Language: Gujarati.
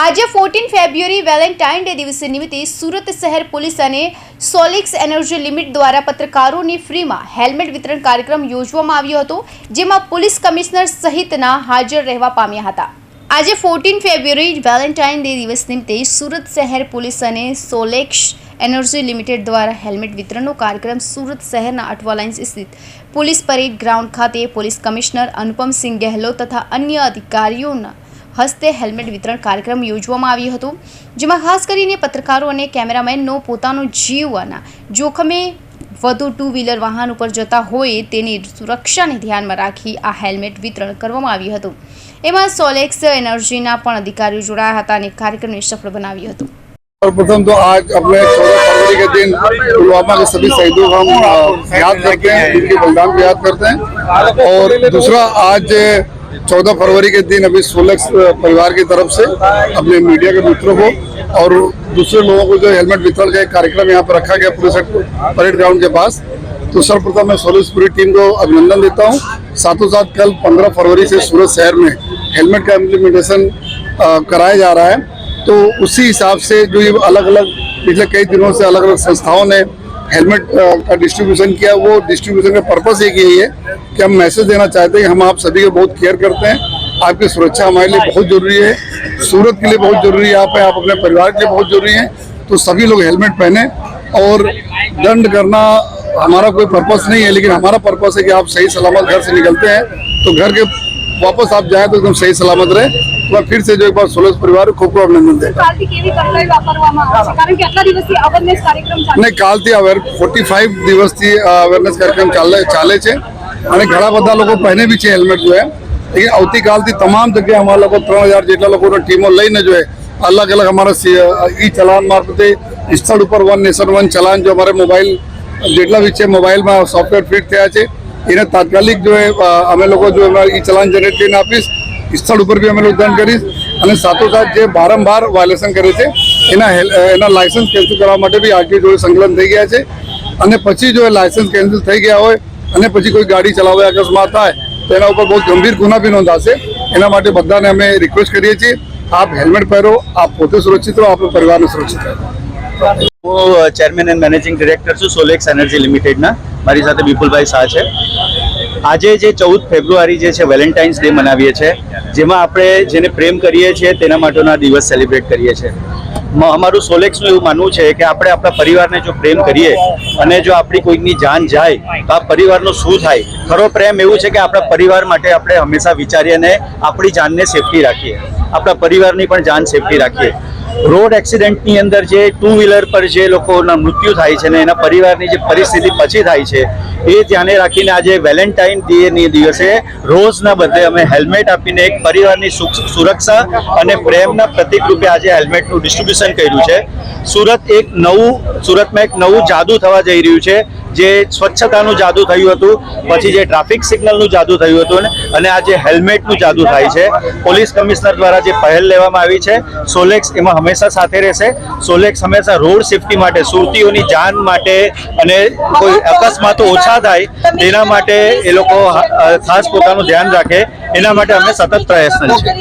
આજે ફોર્ટીન ફેબ્રુઆરી વેલેન્ટાઇન ડે દિવસ નિમિત્તે સુરત શહેર પોલીસ અને સોલિક્સ એનર્જી લિમિટ દ્વારા પત્રકારોની ફ્રીમાં હેલ્મેટ વિતરણ કાર્યક્રમ યોજવામાં આવ્યો હતો, જેમાં પોલીસ કમિશનર સહિતના હાજર રહેવા પામ્યા હતા. આજે ફોર્ટીન ફેબ્રુઆરી વેલેન્ટાઇન ડે દિવસ નિમિત્તે સુરત શહેર પોલીસ અને સોલેક્સ એનર્જી લિમિટેડ દ્વારા હેલ્મેટ વિતરણનો કાર્યક્રમ સુરત શહેરના અઠવા લાઇન્સ સ્થિત પોલીસ પરેડ ગ્રાઉન્ડ ખાતે પોલીસ કમિશનર અનુપમસિંહ ગેહલોત તથા અન્ય અધિકારીઓના હસ્તે હેલ્મેટ વિતરણ કાર્યક્રમ યોજવામાં આવ્યો હતો જેમાં ખાસ કરીને પત્રકારો અને કેમેરામેનનો પોતાનો જીવના જોખમે વધુ ટુ વ્હીલર વાહન ઉપર જતા હોય તેની સુરક્ષાને ધ્યાનમાં રાખી આ હેલ્મેટ વિતરણ કરવામાં આવ્યું હતું એમાં સોલેક્સ એનર્જીના પણ અધિકારીઓ જોડાયા હતા અને કાર્યક્રમને સફળ બનાવ્યો હતો सर्वप्रथम तो आज अपने चौदह फरवरी के दिन पुलवामा के सभी शहीदों को हम अ, याद करते हैं उनके बलिदान को याद करते हैं और दूसरा आज चौदह फरवरी के दिन अभी सोलह परिवार की तरफ़ से अपने मीडिया के मित्रों को और दूसरे लोगों को जो हेलमेट वितरण का एक कार्यक्रम यहाँ पर रखा गया पूरे परेड ग्राउंड के पास तो सर्वप्रथम मैं सोलिस पूरी टीम को अभिनंदन देता हूँ। साथों साथ कल 15 फरवरी से सूरत शहर में हेलमेट का इम्प्लीमेंटेशन कराया जा रहा है। तो उसी हिसाब से जो ये अलग अलग पिछले कई दिनों से अलग अलग संस्थाओं ने हेलमेट का डिस्ट्रीब्यूशन किया, वो डिस्ट्रीब्यूशन का पर्पज़ एक यही है कि हम मैसेज देना चाहते हैं कि हम आप सभी को बहुत केयर करते हैं। आपकी सुरक्षा हमारे लिए बहुत ज़रूरी है। सूरत के लिए बहुत ज़रूरी है। यहाँ पे आप अपने परिवार के लिए बहुत ज़रूरी है। तो सभी लोग हेलमेट पहने और दंड करना हमारा कोई पर्पस नहीं है, लेकिन हमारा पर्पस है कि आप सही सलामत घर से निकलते हैं। तो घर के वापस आप जाए तो एकदम सही सलामत रहे। मैं फिर से जो एक बार सोलस परिवार खूब खूब अभिनंदन देगा નહીં કાલથી અવેર ફોર્ટી ફાઈવ દિવસથી અવેરનેસ કાર્યક્રમ ચાલે ચાલે છે. અને ઘણા બધા લોકો પહેરે બી છે હેલ્મેટ જોયા એટલે આવતીકાલથી તમામ જગ્યાએ અમારા લોકો ત્રણ હજાર જેટલા લોકોની ટીમો લઈને જોઈએ અલગ અલગ અમારા ઈ ચલાન મારફતે સ્થળ ઉપર વન નેશન વન ચલાન જો અમારે મોબાઈલ જેટલા બી છે મોબાઈલમાં સોફ્ટવેર ફિટ થયા છે. એને તાત્કાલિક જો અમે લોકો જો ઈ ચલાન જનરેટ કરીને આપીશ. સ્થળ ઉપર બી અમે લોકદાન કરીશ. અને સાથોસાથ જે વારંવાર વાયોલેશન કરે છે, એના એના લાયસન્સ કેન્સલ કરવા માટે બી આરટીઓ જોડે સંકલન થઈ ગયા છે. અને પછી જો એ લાયસન્સ કેન્સલ થઈ ગયા હોય, અને પછી કોઈ ગાડી ચલાવે અકસ્માત થાય, તો એના ઉપર બહુ ગંભીર ગુના બી નોંધાશે. એના માટે બધાને અમે રિક્વેસ્ટ કરીએ છીએ, આપ હેલ્મેટ પહેરો, આપ પોતે સુરક્ષિત રહો આપણા પરિવારને સુરક્ષિત રહો હું ચેરમેન એન્ડ મેનેજિંગ ડિરેક્ટર છું, સોલેક્સ એનર્જી લિમિટેડના. મારી સાથે વિપુલભાઈ શાહ છે. આજે જે ચૌદ ફેબ્રુઆરી જે છે વેલેન્ટાઇન્સ ડે મનાવીએ છીએ જેમાં આપણે જેને પ્રેમ કરીએ છીએ, તેના માટેનો આ દિવસ સેલિબ્રેટ કરીએ છીએ. અમારું સોલેક્સનું એવું માનવું છે કે આપણે આપણા પરિવારને જો પ્રેમ કરીએ અને જો આપણી કોઈકની જાન જાય, તો આ પરિવારનું શું થાય? ખરો પ્રેમ એવું છે કે આપણા પરિવાર માટે આપણે હંમેશા વિચારીએ અને આપણી જાનને સેફટી રાખીએ. આપણા પરિવારની પણ જાન સેફટી રાખીએ. રોડ એક્સિડન્ટની અંદર જે ટુ વ્હીલર પર જે લોકોના મૃત્યુ થાય છે ને એના પરિવારની જે પરિસ્થિતિ પછી થાય છે, એ ધ્યાને રાખીને આજે વેલેન્ટાઇન ડેની દિવસે રોઝના બદલે અમે હેલ્મેટ આપીને એક પરિવારની સુરક્ષા અને પ્રેમના પ્રતિક રૂપે આજે હેલ્મેટનું ડિસ્ટ્રીબ્યુશન કર્યું છે. સુરત એક નવું, સુરતમાં એક નવું જાદુ થવા જઈ રહ્યું છે, જે સ્વચ્છતાનું જાદુ થયું હતું, પછી જે ટ્રાફિક સિગ્નલનું જાદુ થયું હતું અને આજે હેલ્મેટનું જાદુ થાય છે. પોલીસ કમિશનર દ્વારા જે પહેલ લેવામાં આવી છે, સોલેક્સ એમાં હંમેશા સાથે રહેશે. સોલેક્સ હંમેશા રોડ સેફટી માટે, સુરતીઓની જાન માટે અને કોઈ અકસ્માતો ઓછા થાય, તેના માટે એ લોકો ખાસ પોતાનું ધ્યાન રાખે. એના માટે અમે સતત પ્રયત્ન છે.